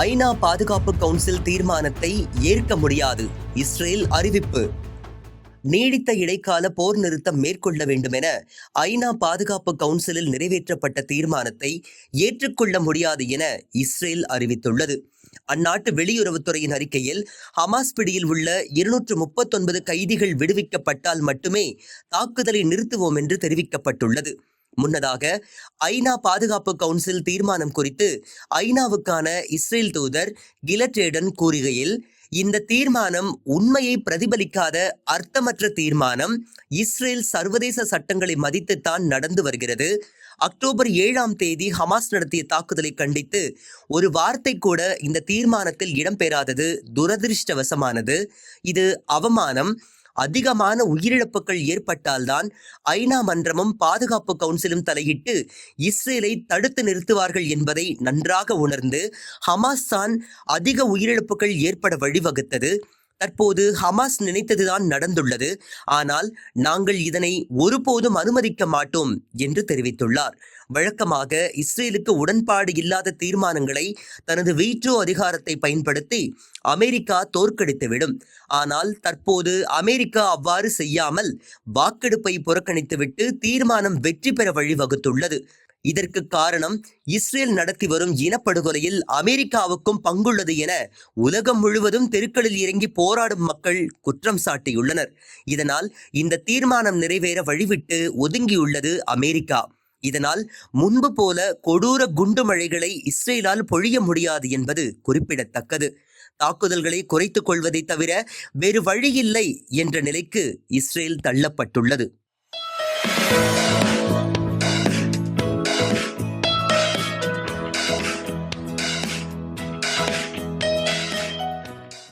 ஐநா பாதுகாப்பு கவுன்சில் தீர்மானத்தை ஏற்க முடியாது. இஸ்ரேல் அறிவிப்பு. நீடித்த இடைக்கால போர் நிறுத்தம் மேற்கொள்ள வேண்டும் என ஐநா பாதுகாப்பு கவுன்சிலில் நிறைவேற்றப்பட்ட தீர்மானத்தை ஏற்றுக்கொள்ள முடியாது என இஸ்ரேல் அறிவித்துள்ளது. அந்நாட்டு வெளியுறவுத்துறையின் அறிக்கையில் ஹமாஸ் பிடியில் உள்ள இருநூற்று முப்பத்தொன்பது கைதிகள் விடுவிக்கப்பட்டால் மட்டுமே தாக்குதலை நிறுத்துவோம் என்று தெரிவிக்கப்பட்டுள்ளது. முன்னதாக ஐநா பாதுகாப்பு கவுன்சில் தீர்மானம் குறித்து ஐநாவுக்கான இஸ்ரேல் தூதர் கிலட்ரேடன் கூறுகையில் இந்த தீர்மானம் உண்மையை பிரதிபலிக்காத அர்த்தமற்ற தீர்மானம் இஸ்ரேல் சர்வதேச சட்டங்களை மதித்துத்தான் நடந்து வருகிறது. அக்டோபர் ஏழாம் தேதி ஹமாஸ் நடத்திய தாக்குதலை கண்டித்து ஒரு வார்த்தை கூட இந்த தீர்மானத்தில் இடம்பெறாதது துரதிருஷ்டவசமானது. இது அவமானம். அதிகமான உயிரிழப்புகள் ஏற்பட்டால்தான் ஐநா மன்றமும் பாதுகாப்பு கவுன்சிலும் தலையிட்டு இஸ்ரேலை தடுத்து நிறுத்துவார்கள் என்பதை நன்றாக உணர்ந்து ஹமாஸ் தான் அதிக உயிரிழப்புகள் ஏற்பட வழிவகுத்தது. தற்போது ஹமாஸ் நினைத்ததுதான் நடந்துள்ளது. ஆனால் நாங்கள் இதனை ஒருபோதும் அனுமதிக்க மாட்டோம் என்று தெரிவித்துள்ளார். வழக்கமாக இஸ்ரேலுக்கு உடன்பாடு இல்லாத தீர்மானங்களை தனது வீட்டோ அதிகாரத்தை பயன்படுத்தி அமெரிக்கா தோற்கடித்துவிடும். ஆனால் தற்போது அமெரிக்கா அவ்வாறு செய்யாமல் வாக்கெடுப்பை புறக்கணித்துவிட்டு தீர்மானம் வெற்றி பெற வழிவகுத்துள்ளது. இதற்கு காரணம் இஸ்ரேல் நடத்தி வரும் இனப்படுகொலையில் அமெரிக்காவுக்கும் பங்குள்ளது என உலகம் முழுவதும் தெருக்களில் இறங்கி போராடும் மக்கள் குற்றம் சாட்டியுள்ளனர். இதனால் இந்த தீர்மானம் நிறைவேற வழிவிட்டு ஒதுங்கியுள்ளது அமெரிக்கா. இதனால் முன்பு போல கொடூர குண்டு மழைகளை இஸ்ரேலால் பொழிய முடியாது என்பது குறிப்பிடத்தக்கது. தாக்குதல்களை குறைத்துக் கொள்வதை தவிர வேறு வழியில்லை என்ற நிலைக்கு இஸ்ரேல் தள்ளப்பட்டுள்ளது.